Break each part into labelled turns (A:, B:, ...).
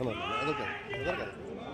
A: అన్న, అన్న, అదొక, అదొక. దినేష్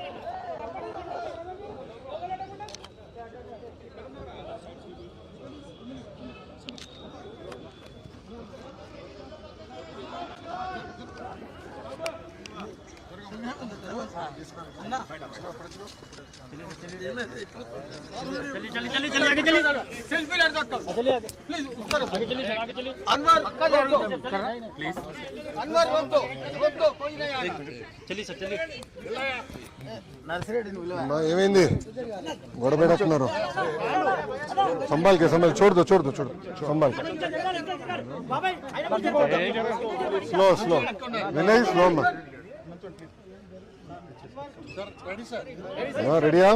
A: ఏమైంది? గొడవ పెడుతున్నారు సంభాల్కే సంభాల్ చూడదు చూడదు చూడు సంభాల్ స్లో స్లో వినయ్ స్లో అమ్మా రెడీయా?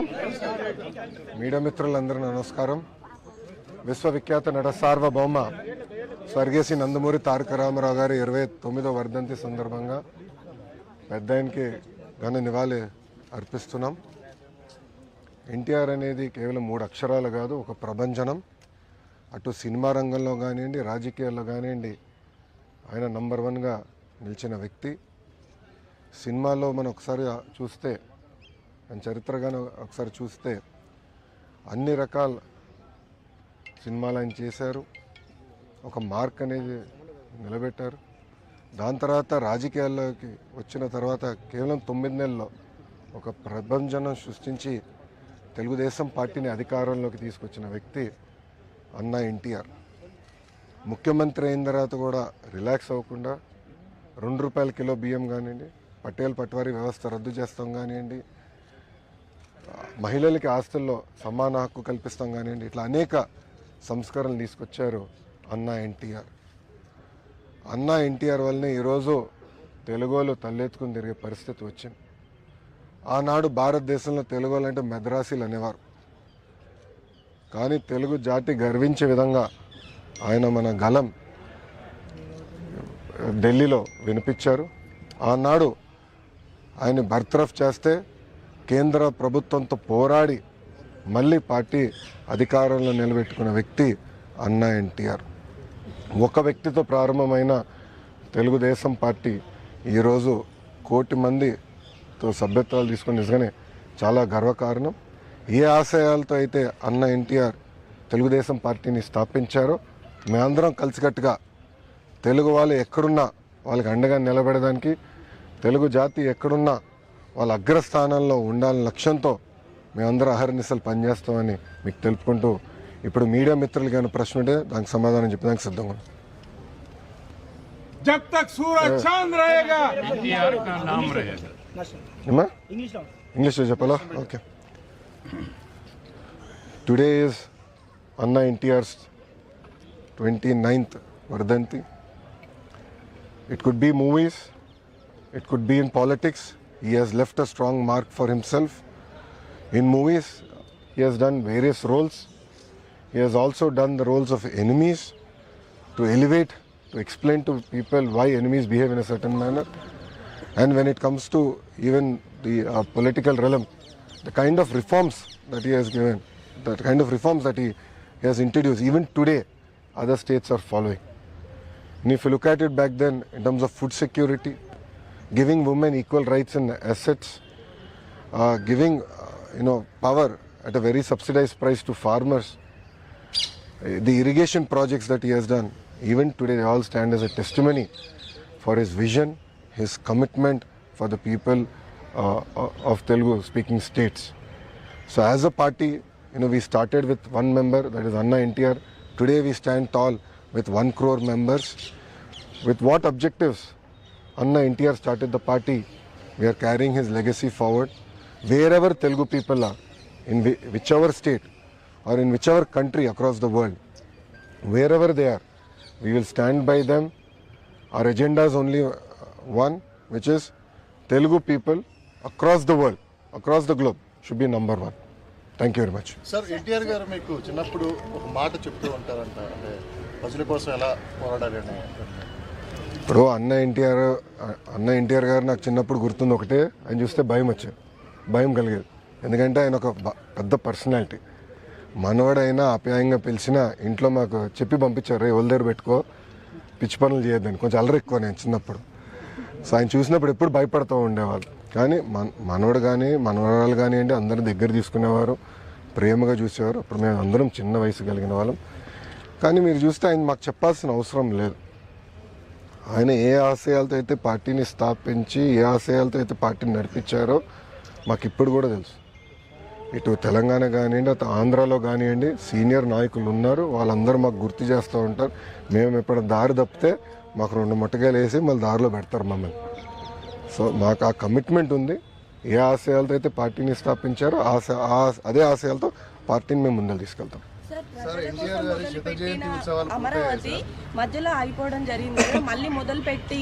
A: మీడియా మిత్రులందరూ నమస్కారం. విశ్వవిఖ్యాత నట సార్వభౌమ స్వర్గేసి నందమూరి తారక రామారావు గారి ఇరవై తొమ్మిదో వర్ధంతి సందర్భంగా పెద్ద ఆయనకి ఘన నివాళి అర్పిస్తున్నాం. ఎన్టీఆర్ అనేది కేవలం మూడు అక్షరాలు కాదు ఒక ప్రభంజనం. అటు సినిమా రంగంలో కానివ్వండి రాజకీయాల్లో కానివ్వండి ఆయన నంబర్ వన్గా నిలిచిన వ్యక్తి. సినిమాలో మనం ఒకసారి చూస్తే ఆయన చరిత్రగాను ఒకసారి చూస్తే అన్ని రకాల సినిమాలు ఆయన చేశారు. ఒక మార్క్ అనేది నిలబెట్టారు. దాని తర్వాత రాజకీయాల్లోకి వచ్చిన తర్వాత కేవలం తొమ్మిది నెలల్లో ఒక ప్రభంజనం సృష్టించి తెలుగుదేశం పార్టీని అధికారంలోకి తీసుకొచ్చిన వ్యక్తి అన్న ఎన్టీఆర్. ముఖ్యమంత్రి అయిన తర్వాత కూడా రిలాక్స్ అవ్వకుండా రెండు రూపాయల కిలో బియ్యం కానివ్వండి పటేల్ పట్వారీ వ్యవస్థ రద్దు చేస్తాం కానివ్వండి మహిళలకి ఆస్తుల్లో సమాన హక్కు కల్పిస్తాం కానివ్వండి ఇట్లా అనేక సంస్కరణలు తీసుకొచ్చారు అన్నా ఎన్టీఆర్. అన్నా ఎన్టీఆర్ వల్లనే ఈరోజు తెలుగులో తలెత్తుకుని తిరిగే పరిస్థితి వచ్చింది. ఆనాడు భారతదేశంలో తెలుగులు అంటే మెద్రాసీలు అనేవారు. కానీ తెలుగు జాతి గర్వించే విధంగా ఆయన మన గలం ఢిల్లీలో వినిపించారు. ఆనాడు ఆయన బర్తరఫ్ చేస్తే కేంద్ర ప్రభుత్వంతో పోరాడి మళ్ళీ పార్టీ అధికారంలో నిలబెట్టుకున్న వ్యక్తి అన్నా ఎన్టీఆర్. ఒక వ్యక్తితో ప్రారంభమైన తెలుగుదేశం పార్టీ ఈరోజు కోటి మందితో సభ్యత్వాలు తీసుకుని నిజంగానే చాలా గర్వకారణం. ఏ ఆశయాలతో అయితే అన్న ఎన్టీఆర్ తెలుగుదేశం పార్టీని స్థాపించారో మేమందరం కలిసికట్టుగా తెలుగు వాళ్ళు ఎక్కడున్నా వాళ్ళకి అండగా నిలబడడానికి తెలుగు జాతి ఎక్కడున్నా వాళ్ళ అగ్రస్థానంలో ఉండాలని లక్ష్యంతో మేమందరం అహర్నిశలు పనిచేస్తామని మీకు తెలుపుకుంటూ ఇప్పుడు మీడియా మిత్రులు కానీ ప్రశ్న ఉంటే దానికి సమాధానం చెప్పడానికి సిద్ధంగా ఉన్నాం
B: जब तक सूरज चांद रहेगा
C: एनटीआर का नाम रहेगा
A: ఏమా ఇంగ్లీష్లో చెప్పాలా ఓకే టుడే ఈజ్ అన్న ఎన్టీఆర్స్ ట్వంటీ నైన్త్ వర్ధంతి it could be movies it could be in politics. He has left a strong mark for himself. In movies, he has done various roles. He has also done the roles of enemies to elevate, to explain to people why enemies behave in a certain manner. And when it comes to even the uh, political realm, the kind of reforms that he has given, the kind of reforms that he, he has introduced, even today, other states are following. And if you look at it back then, in terms of food security, giving women equal rights and assets, uh, giving uh, you know power at a very subsidized price to farmers, the irrigation projects that he has done, even today, they all stand as a testimony for his vision, his commitment for the people uh, of Telugu speaking states. So, as a party, you know, we started with one member, that is Anna NTR. Today, we stand tall with one crore members. With what objectives? Anna NTR started the party. We are carrying his legacy forward. Wherever Telugu people are, in whi- whichever state or in whichever country across the world, wherever they are, we will stand by them. Our agenda is only one, which is Telugu people across the world, across the globe, should be number one. Thank you very much.
B: Sir NTR garu మీకు చిన్నప్పుడు ఒక మాట చెప్తూ ఉంటారంట అంటే ప్రజల కోసం ఎలా పోరాడాలి అని
A: ఇప్పుడు అన్న ఎన్టీఆర్ అన్న ఎన్టీఆర్ గారు నాకు చిన్నప్పుడు గుర్తుంది ఒకటే. ఆయన చూస్తే భయం వచ్చేది భయం కలిగేది. ఎందుకంటే ఆయన ఒక పెద్ద పర్సనాలిటీ. మనవాడైనా ఆప్యాయంగా పిలిచినా ఇంట్లో మాకు చెప్పి పంపించారు రే దగ్గర పెట్టుకో పిచ్చి పనులు చేయొద్దని కొంచెం అల్లరి ఎక్కువ నేను చిన్నప్పుడు. సో ఆయన చూసినప్పుడు ఎప్పుడు భయపడుతూ ఉండేవాళ్ళు. కానీ మన మనవడు కానీ మనవరాలు కానివ్వండి అందరి దగ్గర తీసుకునేవారు ప్రేమగా చూసేవారు. అప్పుడు మేము అందరం చిన్న వయసు కలిగిన వాళ్ళం. కానీ మీరు చూస్తే ఆయన మాకు చెప్పాల్సిన అవసరం లేదు. ఆయన ఏ ఆశయాలతో అయితే పార్టీని స్థాపించి ఏ ఆశయాలతో అయితే పార్టీని నడిపించారో మాకు ఇప్పుడు కూడా తెలుసు. ఇటు తెలంగాణ కానివ్వండి అటు ఆంధ్రాలో కానివ్వండి సీనియర్ నాయకులు ఉన్నారు వాళ్ళందరూ మాకు గుర్తు చేస్తూ ఉంటారు. మేము ఎప్పుడు దారి తప్పితే మాకు రెండు ముట్టకాయలు వేసి మళ్ళీ దారిలో పెడతారు మమ్మల్ని. సో మాకు ఆ కమిట్మెంట్ ఉంది. ఏ ఆశయాలతో అయితే పార్టీని స్థాపించారో ఆశ ఆ- అదే ఆశయాలతో పార్టీని మేము ముందరు తీసుకెళ్తాం.
C: అమరావతి మధ్యలో ఆగిపోవడం జరిగింది మళ్ళీ మొదలు పెట్టి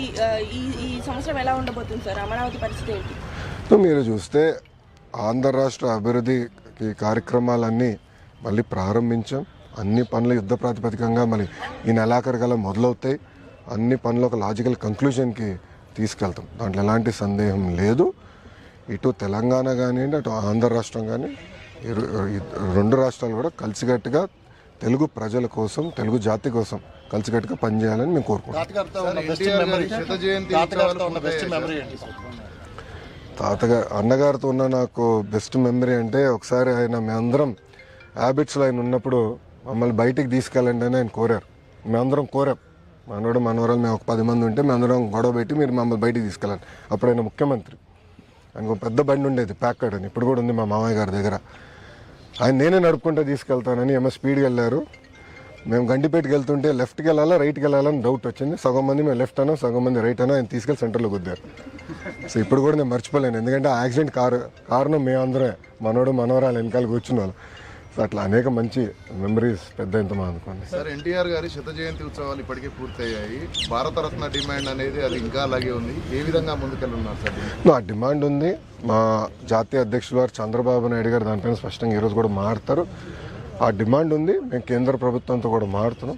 C: ఈ ఈ సంవత్సరం ఎలా ఉండబోతుంది సార్? అమరావతి పరిస్థితి ఏంటి?
A: సో మీరు చూస్తే ఆంధ్ర రాష్ట్ర అభివృద్ధికి కార్యక్రమాలన్నీ మళ్ళీ ప్రారంభించాం. అన్ని పనులు యుద్ధ ప్రాతిపదికంగా మళ్ళీ ఈ నెలాఖరికల్లా మొదలవుతాయి. అన్ని పనులు ఒక లాజికల్ కంక్లూజన్కి తీసుకెళ్తాం. దాంట్లో ఎలాంటి సందేహం లేదు. ఇటు తెలంగాణ కానివ్వండి అటు ఆంధ్ర రాష్ట్రం కానీ రెండు రాష్ట్రాలు కూడా కలిసికట్టుగా తెలుగు ప్రజల కోసం తెలుగు జాతి కోసం కలిసికట్టుగా పనిచేయాలని మేము కోరుకుంటున్నాం. తాతగారు అన్నగారితో ఉన్న నాకు బెస్ట్ మెమరీ అంటే ఒకసారి ఆయన మేమందరం హ్యాబిట్స్లో ఆయన ఉన్నప్పుడు మమ్మల్ని బయటికి తీసుకెళ్ళండి అని ఆయన కోరారు. మేమందరం కోరాం. మనోడు మనవరాలు మేము ఒక పది మంది ఉంటే మేమందరం గొడవ పెట్టి మీరు మమ్మల్ని బయటికి తీసుకెళ్ళండి. అప్పుడు ఆయన ముఖ్యమంత్రి. ఆయనకు ఒక పెద్ద బండి ఉండేది ప్యాకర్డ్ అని ఇప్పుడు కూడా ఉంది మా మామయ్య గారి దగ్గర. ఆయన నేనే నడుపుకుంటూ తీసుకెళ్తానని ఏమో స్పీడ్గా వెళ్ళారు. మేము గండిపేటకి వెళ్తుంటే లెఫ్ట్కి వెళ్ళాలా రైట్కి వెళ్ళాలని డౌట్ వచ్చింది. సగం మంది మేము లెఫ్ట్ అనో సగం మంది రైట్ అనో ఆయన తీసుకెళ్ళి సెంటర్లో గుద్దారు. సో ఇప్పుడు కూడా నేను మర్చిపోలేను. ఎందుకంటే ఆ యాక్సిడెంట్ కారు కారణం మేమందరే మనోడు మనవరాలు వెనకాల కూర్చున్న వాళ్ళు. సో అట్లా అనేక మంచి మెమరీస్ పెద్ద ఇంత మా అనుకోండి.
D: సార్ ఎన్టీఆర్ గారి శత జయంతి ఉత్సవాలు ఇప్పటికే పూర్తయ్యాయి. భారతరత్న డిమాండ్ అనేది అది ఇంకా అలాగే ఉంది. ఏ విధంగా ముందుకెళ్ళున్నారు సార్?
A: ఆ డిమాండ్ ఉంది. మా జాతీయ అధ్యక్షులు వారు చంద్రబాబు నాయుడు గారు దానిపైన స్పష్టంగా ఈరోజు కూడా మారుతారు. ఆ డిమాండ్ ఉంది. మేము కేంద్ర ప్రభుత్వంతో కూడా మారుతున్నాం.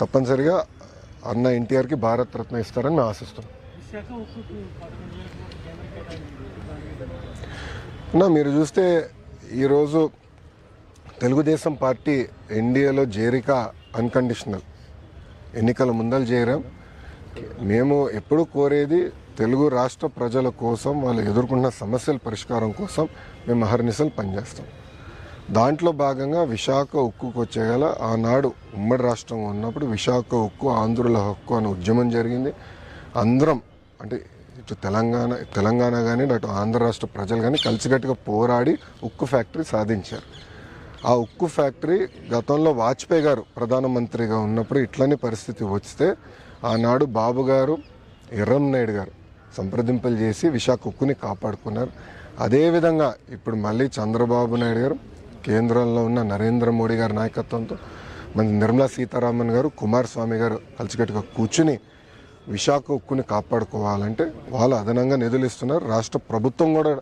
A: తప్పనిసరిగా అన్న ఎన్టీఆర్కి భారత్ రత్న ఇస్తారని మేము ఆశిస్తున్నాం. నా మీరు చూస్తే ఈరోజు తెలుగుదేశం పార్టీ ఎన్డీఏలో చేరిక అన్కండిషనల్. ఎన్నికల ముందలు చేరాం. మేము ఎప్పుడు కోరేది తెలుగు రాష్ట్ర ప్రజల కోసం వాళ్ళు ఎదుర్కొన్న సమస్యల పరిష్కారం కోసం మేము అహర్నిశలు పనిచేస్తాం. దాంట్లో భాగంగా విశాఖ ఉక్కుకు వచ్చేగల ఆనాడు ఉమ్మడి రాష్ట్రం ఉన్నప్పుడు విశాఖ ఉక్కు ఆంధ్రుల హక్కు అనే ఉద్యమం జరిగింది. అందరం అంటే ఇటు తెలంగాణ తెలంగాణ కానీ అటు ఆంధ్ర రాష్ట్ర ప్రజలు కానీ కలిసికట్టుగా పోరాడి ఉక్కు ఫ్యాక్టరీ సాధించారు. ఆ ఉక్కు ఫ్యాక్టరీ గతంలో వాజ్పేయి గారు ప్రధానమంత్రిగా ఉన్నప్పుడు ఇట్లనే పరిస్థితి వస్తే ఆనాడు బాబు గారు ఎర్రం నాయుడు గారు సంప్రదింపులు చేసి విశాఖ ఉక్కుని కాపాడుకున్నారు అదేవిధంగా ఇప్పుడు మళ్ళీ చంద్రబాబు నాయుడు గారు కేంద్రంలో ఉన్న నరేంద్ర మోడీ గారి నాయకత్వంతో మన నిర్మలా సీతారామన్ గారు కుమారస్వామి గారు కలిసికట్టుగా కూర్చుని విశాఖ ఉక్కుని కాపాడుకోవాలంటే వాళ్ళు అదనంగా నిధులు ఇస్తున్నారు. రాష్ట్ర ప్రభుత్వం కూడా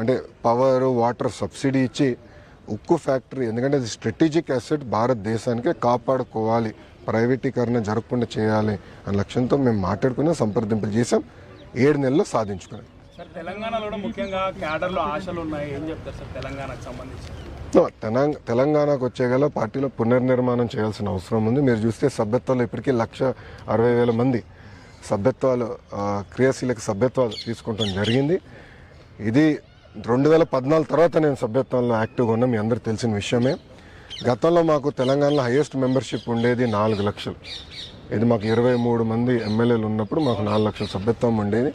A: అంటే పవర్ వాటర్ సబ్సిడీ ఇచ్చి ఉక్కు ఫ్యాక్టరీ ఎందుకంటే అది స్ట్రాటజిక్ అసెట్ భారతదేశానికే కాపాడుకోవాలి. ప్రైవేటీకరణ జరగకుండా చేయాలి అనే లక్ష్యంతో మేము మాట్లాడుకున్నాం సంప్రదింపులు చేసాం ఏడు నెలల్లో సాధించుకున్నాం
E: సార్ తెలంగాణలో కూడా ముఖ్యంగా క్యాడర్లో ఆశలు ఉన్నాయి. ఏం చెప్తారు సార్ తెలంగాణకు సంబంధించి?
A: తెలంగాణకు వచ్చేగల పార్టీలో పునర్నిర్మాణం చేయాల్సిన అవసరం ఉంది. మీరు చూస్తే సభ్యత్వాలు ఇప్పటికీ లక్ష అరవై వేల మంది సభ్యత్వాలు క్రియాశీలక సభ్యత్వాలు తీసుకుంటాం జరిగింది. ఇది రెండు వేల పద్నాలుగు తర్వాత నేను సభ్యత్వంలో యాక్టివ్గా ఉన్నా మీ అందరికి తెలిసిన విషయమే. గతంలో మాకు తెలంగాణలో హైయెస్ట్ మెంబర్షిప్ ఉండేది నాలుగు లక్షలు. ఇది మాకు ఇరవై మూడు మంది ఎమ్మెల్యేలు ఉన్నప్పుడు మాకు నాలుగు లక్షల సభ్యత్వం ఉండేది.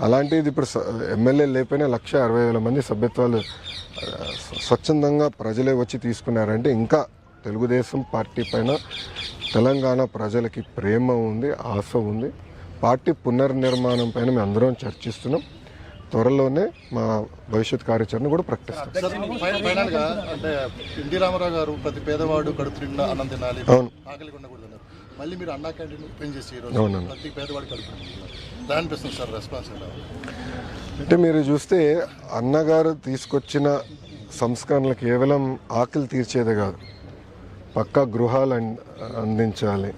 A: అలాంటిది ఇప్పుడు స- ఎమ్మెల్యేలు లేకపోయినా లక్ష అరవై వేల మంది సభ్యత్వాలు స్వచ్ఛందంగా ప్రజలే వచ్చి తీసుకున్నారంటే ఇంకా తెలుగుదేశం పార్టీ పైన తెలంగాణ ప్రజలకి ప్రేమ ఉంది ఆశ ఉంది. పార్టీ పునర్నిర్మాణం పైన మేము అందరం చర్చిస్తున్నాం. త్వరలోనే మా భవిష్యత్ కార్యాచరణ కూడా ప్రకటిస్తాం.
B: అంటే ఎన్టీ రామారావు గారు ప్రతి పేదవాడు కడుపు నిండా అన్నం తినాలి
A: అవును.
B: మళ్ళీ మీరు అన్నా క్యాంటీన్ ఓపెన్ చేసి ఈరోజు
A: అవునండి.
B: ప్రతి పేదవాడు కడుపు నిండుతున్నారు ఎలా అనిపిస్తుంది సార్ రెస్పాన్స్ ఎలా
A: అంటే మీరు చూస్తే అన్నగారు తీసుకొచ్చిన సంస్కరణలు కేవలం ఆకలి తీర్చేదే కాదు. పక్కా గృహాలు అందించాలి.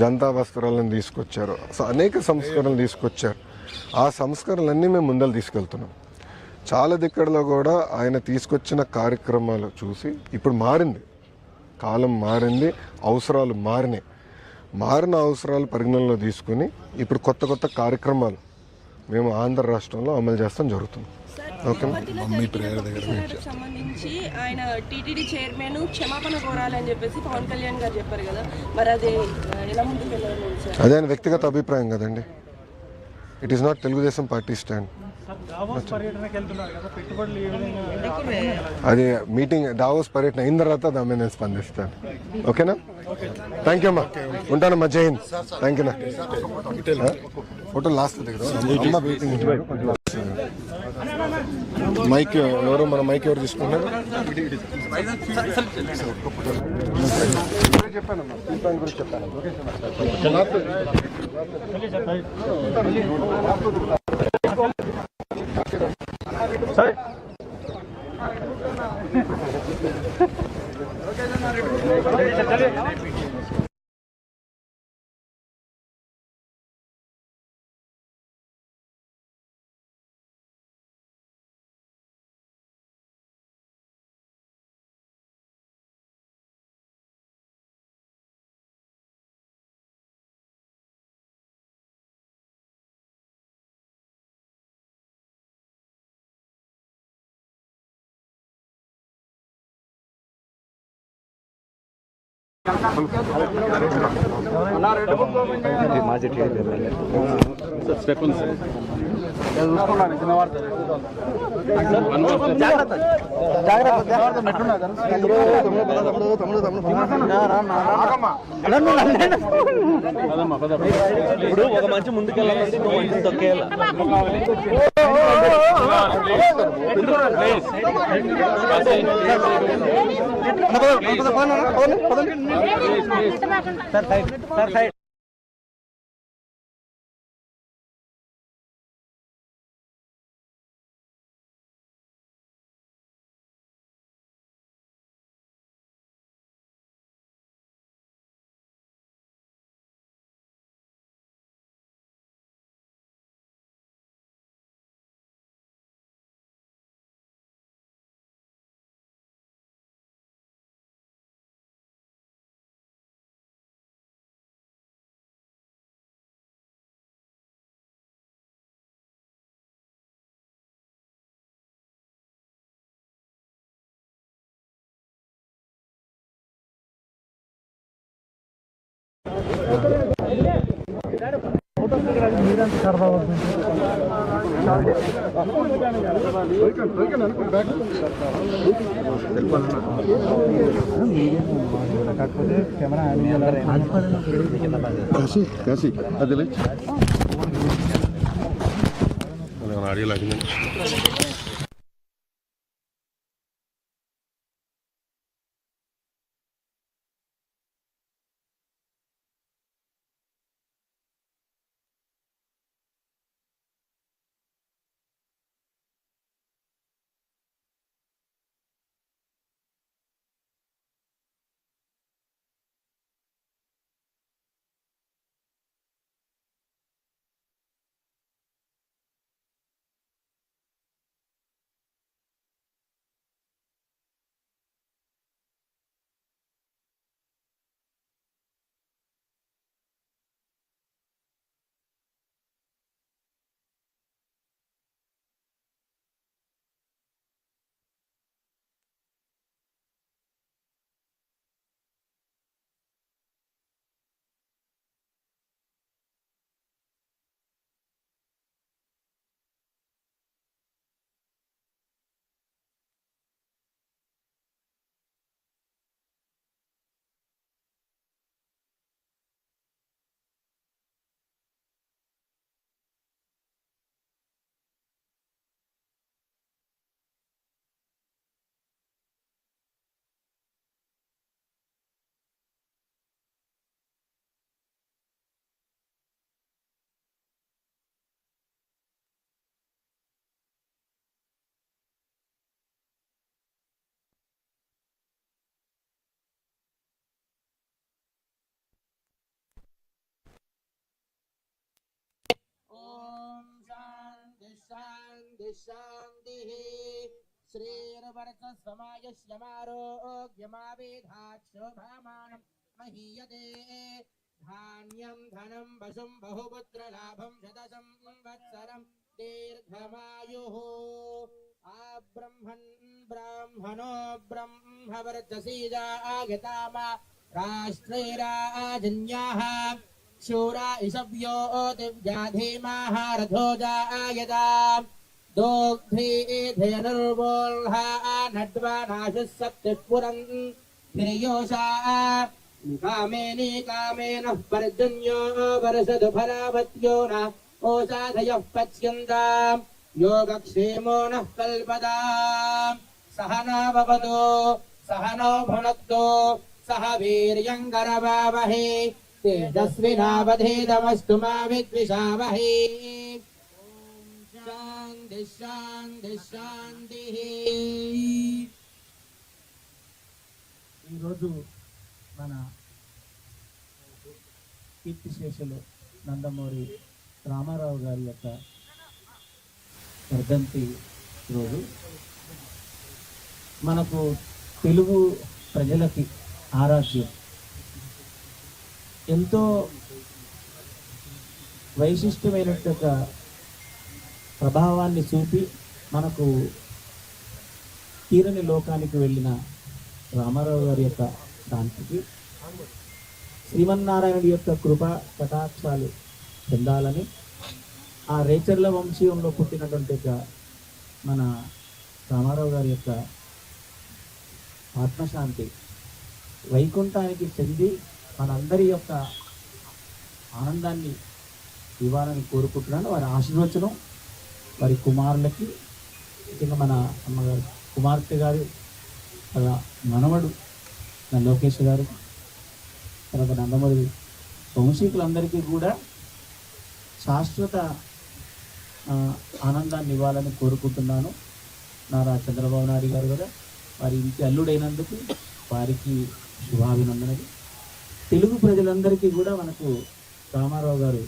A: జనతా వస్త్రాలను తీసుకొచ్చారు. సో అనేక సంస్కరణలు తీసుకొచ్చారు. ఆ సంస్కరణలన్నీ మేము ముందలు తీసుకెళ్తున్నాం. చాలా దిక్కడలో కూడా ఆయన తీసుకొచ్చిన కార్యక్రమాలు చూసి ఇప్పుడు మారింది. కాలం మారింది అవసరాలు మారినాయి. మారిన అవసరాలు పరిగణనలో తీసుకుని ఇప్పుడు కొత్త కొత్త కార్యక్రమాలు మేము ఆంధ్ర రాష్ట్రంలో అమలు చేస్తాం జరుగుతుంది. ఓకే
C: తిరుపతికి సంబంధించి ఆయన టీటీడీ చైర్మన్ క్షమాపణ కోరాలని చెప్పేసి పవన్ కళ్యాణ్ గారు చెప్పారు కదా. మరి అది ఎలా ముందుకు
A: అదే ఆయన వ్యక్తిగత అభిప్రాయం కదండి.
E: It is not Telugudesam party stand
A: అది మీటింగ్ దావోస్ పర్యటన అయిన తర్వాత దాని మీద నేను స్పందిస్తాను. ఓకేనా థ్యాంక్ యూ అమ్మా. ఉంటానమ్మా జై హింద్. థ్యాంక్ యూనా ఫోటో లాస్ట్ దగ్గర. మైక్ ఎవరు మన మైక్ ఎవరు తీసుకున్నారు? చెప్పానమ్మా. దీపావళి గురించి చెప్పాను.
F: ఇప్పుడు ఒక మంచి ముందుకెళ్ళాలంటే ఇంకో మంచి తొక్కేయాలి.
B: Sir side sir side Kashi Kashi అది
G: ఆడియో లాగిందండి
H: शान्तिः। श्रीर्वर्चस्वमायश्यमारोग्यमावेधात् शोभामानम् महीयते। धान्यम् धनम् वशुम् बहुपुत्रलाभम् शतशम् वत्सरम् दीर्घमायुः। आब्रह्मन्, ब्राह्मणो ब्रह्मवर्चसीजा राष्ट्रैराजन्याः। शूरा इषव्यो दिव्याधीमाः रथोजा आयताम् जायता दोग्धीधेनुर्वोल्हा नड्वा नाशः सप्तिपुरम् प्रियोषा कामेनी कामेन पर्जन्यो वर्षदु फलावत्यो न ओषाधयः पच्यन्ताम् योगक्षेमो नः कल्पदाम् सह नाववतो सह नो भुनक्तो, सह वीर्यङ्करवावहे, तेजस्विनावधेदमस्तु मा विद्विषावहे।
I: ఈరోజు మన కీర్తిశేషులు నందమూరి రామారావు గారి యొక్క వర్ధంతి రోజు. మనకు తెలుగు ప్రజలకి ఆరాధ్యం. ఎంతో వైశిష్టమైనట్టుగా ప్రభావాన్ని చూపి మనకు తీరని లోకానికి వెళ్ళిన రామారావు గారి యొక్క శాంతికి శ్రీమన్నారాయణుడి యొక్క కృప కటాక్షాలు చెందాలని ఆ రేచర్ల వంశీయంలో పుట్టినటువంటి మన రామారావు గారి యొక్క ఆత్మశాంతి వైకుంఠానికి చెంది మనందరి యొక్క ఆనందాన్ని ఇవ్వాలని కోరుకుంటున్నాను. వారి ఆశీర్వచనం వారి కుమారులకి ముఖ్యంగా మన అమ్మగారు కుమార్తె గారు అలా మనవడు నా లోకేష్ గారు తర్వాత నందమూరి వంశీకులందరికీ కూడా శాశ్వత ఆనందాన్ని ఇవ్వాలని కోరుకుంటున్నాను. నారా చంద్రబాబు నాయుడు గారు కూడా వారి ఇంటి అల్లుడైనందుకు వారికి శుభాభినందనలు. తెలుగు ప్రజలందరికీ కూడా మనకు రామారావు గారు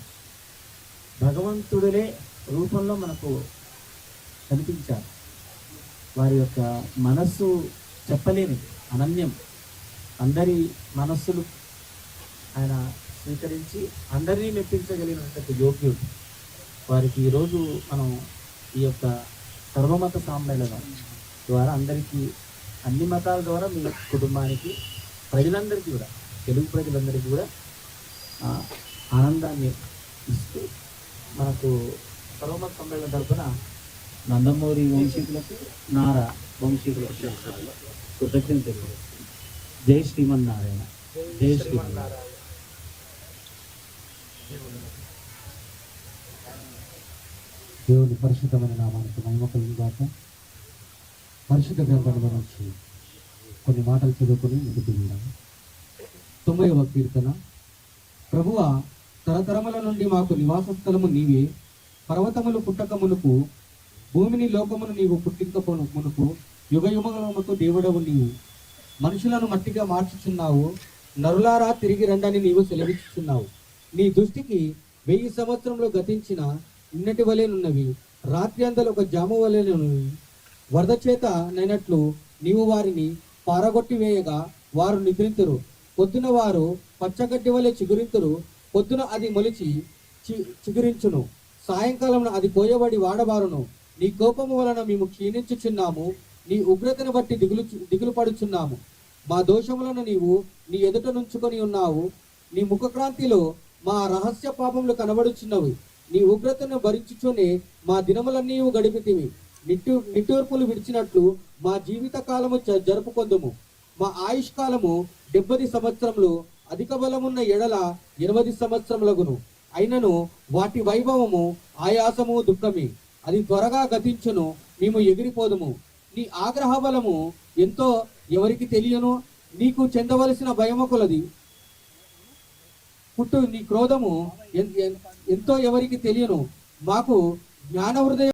I: భగవంతుడిలే రూపంలో మనకు కనిపించారు వారి యొక్క మనస్సు చెప్పలేని అనన్యం. అందరి మనస్సులు ఆయన స్వీకరించి అందరినీ మెప్పించగలిగినటువంటి యోగ్యుడు. వారికి ఈరోజు మనం ఈ యొక్క సర్వమత సమ్మేళనం ద్వారా అందరికీ అన్ని మతాల ద్వారా మీ కుటుంబానికి ప్రజలందరికీ కూడా తెలుగు ప్రజలందరికీ కూడా ఆనందాన్ని ఇస్తూ మనకు సర్వమత సమ్మేళన తరఫున నందమూరి వంశీకులకు నారా వంశీకులకు కృతజ్ఞత తెలుగు జై శ్రీమన్నారాయణ. జై శ్రీమన్నారాయణ.
G: దేవుని పరిశుద్ధమైన నామానికి మహిమ కలిగాక పరిశుద్ధ గ్రంథంలో వచ్చి కొన్ని మాటలు చదువుకొని ముందుకు వెళ్ళాము తొంభైవ కీర్తన. ప్రభువ తరతరముల నుండి మాకు నివాస స్థలము నీవే. పర్వతములు పుట్టక మునుపు భూమిని లోకమును నీవు పుట్టింక మునుపు యుగ యుగములకు దేవుడవు నీవు. మనుషులను మట్టిగా మార్చుచున్నావు నరులారా తిరిగి రండని నీవు సెలవిస్తున్నావు నీ దృష్టికి వెయ్యి సంవత్సరంలో గతించిన నిన్నటి వలెనున్నవి రాత్రి అందలు ఒక జాము వలెనున్నవి వరద చేత నైనట్లు నీవు వారిని పారగొట్టి వేయగా వారు నిద్రింతురు. పొద్దున వారు పచ్చగడ్డి వలె చిగురింతురు. పొద్దున అది మొలిచి చి- చిగురించును. సాయంకాలం అది కోయబడి వాడబారును. నీ కోపము వలన మేము క్షీణించుచున్నాము. నీ ఉగ్రతను బట్టి దిగులు దిగులు పడుచున్నాము. మా దోషములను నీవు నీ ఎదుట నుంచుకొని ఉన్నావు. నీ ముఖక్రాంతిలో మా రహస్య పాపములు కనబడుచున్నవి. నీ ఉగ్రతను భరించుచునే మా దినములన్నీ గడిపితివి. నిట్టు నిట్టూర్పులు విడిచినట్లు మా జీవిత కాలము జ- జరుపుకొందుము. మా ఆయుష్ కాలము డెబ్బది సంవత్సరములు అధిక బలమున్న ఎడల ఎనభై సంవత్సరములగును. అయినను వాటి వైభవము ఆయాసము దుఃఖమే. అది త్వరగా గతించును మేము ఎగిరిపోదుము. నీ ఆగ్రహ బలము ఎంతో ఎవరికి తెలియను నీకు చెందవలసిన భయముకులది. పుట్టు నీ క్రోధము ఎంతో ఎవరికి తెలియను. మాకు జ్ఞాన హృదయం